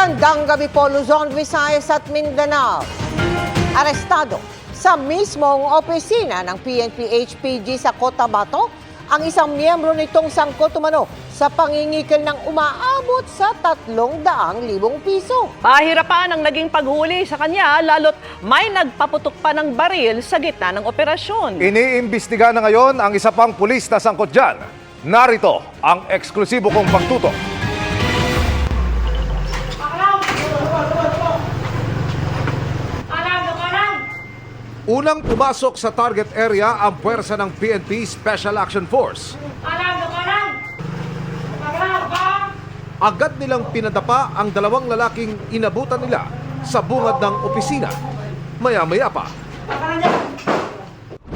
Magandang gabi po Luzon, Visayas at Mindanao. Arestado sa mismong opisina ng PNP-HPG sa Cotabato ang isang miyembro nitong sangkot umano sa pangingikil ng umaabot sa 300,000 piso. Pahirapan ang naging paghuli sa kanya lalo't may nagpaputok pa ng baril sa gitna ng operasyon. Iniimbestiga na ngayon ang isa pang pulis na sangkot dyan. Narito ang eksklusibo kong pagtutok. Unang pumasok sa target area ang puwersa ng PNP Special Action Force. Agad nilang pinadapa ang dalawang lalaking inabutan nila sa bungad ng opisina. Maya-maya pa,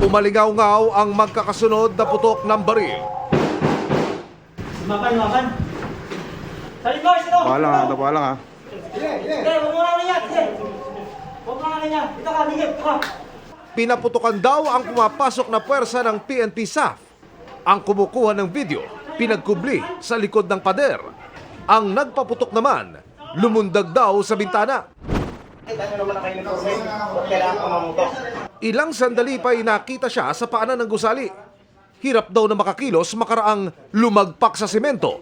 umalingaw-ngaw ang magkakasunod na putok ng baril. Makan, makan. Saling mo, ito. Palang ha, ito palang ha. Sige, huwag mo na niya. Sige. Huwag mo na niya. Ito ka, ligip. Ito ka. Pinaputukan daw ang pumapasok na puwersa ng PNP SAF. Ang kumukuha ng video, pinagkubli sa likod ng pader. Ang nagpaputok naman, lumundag daw sa bintana. Ilang sandali pa nakita siya sa paanan ng gusali. Hirap daw na makakilos makaraang lumagpak sa simento.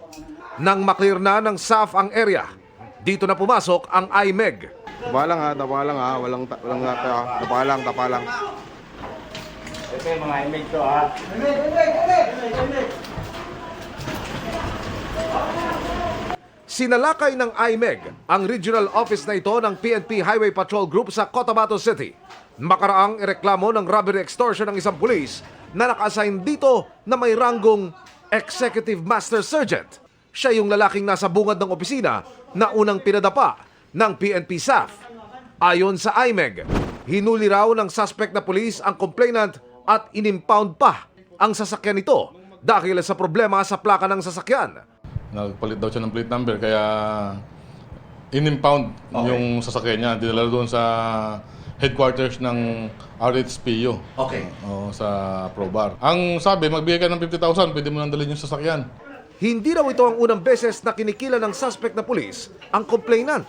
Nang maklear na ng SAF ang area, dito na pumasok ang IMEG. Tapalang ha, tapalang ha. Walang, ta- walang ta- ta- tapalang, tapalang. Ito yung mga image ko, ha. Sinalakay ng IMEG ang regional office na ito ng PNP Highway Patrol Group sa Cotabato City. Makaraang ireklamo ng robbery extortion ng isang pulis na naka-assign dito na may ranggong Executive Master Sergeant. Siya yung lalaking nasa bungad ng opisina na unang pinadapa ng PNP SAF. Ayon sa IMEG, hinuli raw ng suspect na pulis ang complainant at inimpound pa ang sasakyan nito dahil sa problema sa plaka ng sasakyan. Nagpalit daw siya ng plate number kaya in-impound yung sasakyan niya. Dinala doon sa headquarters ng RHPU. Okay. O, sa Probar. Ang sabi, magbigay ka ng 50,000, pwede mo nang dalhin yung sasakyan. Hindi raw ito ang unang beses na kinikila ng suspect na pulis ang complainant.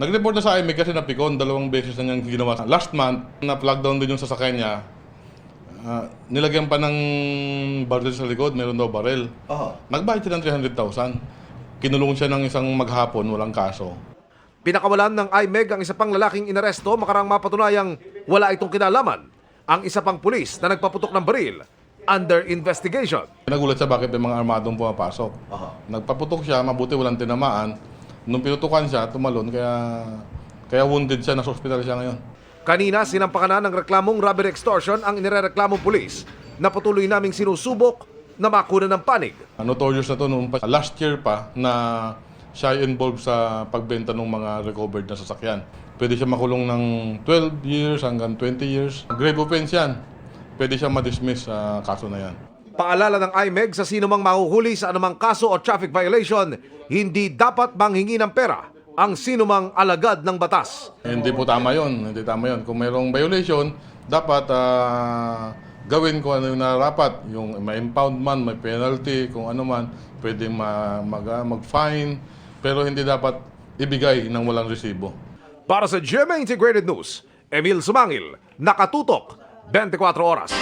Nag-report na sa IMEG kasi napikon, dalawang beses na niyang ginawa. Last month, na-plug down din yung sasakyan niya. Ah, nilagyan pa ng barrel sa likod, meron daw barrel. Nagbayad siya ng 300,000. Kinulong siya ng isang maghapon, walang kaso. Pinakawalan ng IMEG ang isa pang lalaking inaresto makarang mapatunayang wala itong kinalaman. Ang isa pang pulis na nagpaputok ng baril under investigation. Nagulat siya bakit may mga armadong pumapasok. Nagpaputok siya, mabuti walang tinamaan. Nung pinutukan siya, tumalon, kaya kaya wounded siya, nasa ospital siya ngayon. Kanina sinampakan na ng reklamong robbery extortion ang inireklamong pulis na patuloy naming sinusubok na makuna ng panig. Notorious na to noong last year pa na siya involved sa pagbenta ng mga recovered na sasakyan. Pwede siya makulong ng 12 years hanggang 20 years. Grave offense yan. Pwede siya ma-dismiss sa kaso na yan. Paalala ng IMEG sa sino mang mahuhuli sa anumang kaso o traffic violation, hindi dapat manghingi ng pera ang sino mang alagad ng batas. Hindi po tama yon, hindi tama yon. Kung mayroong violation, dapat ah, gawin ko ano yung narapat. Yung may impound man, may penalty, kung ano man, pwedeng ma, mag, ah, mag-fine, pero hindi dapat ibigay ng walang resibo. Para sa GMA Integrated News, Emil Sumangil, Nakatutok, 24 Oras.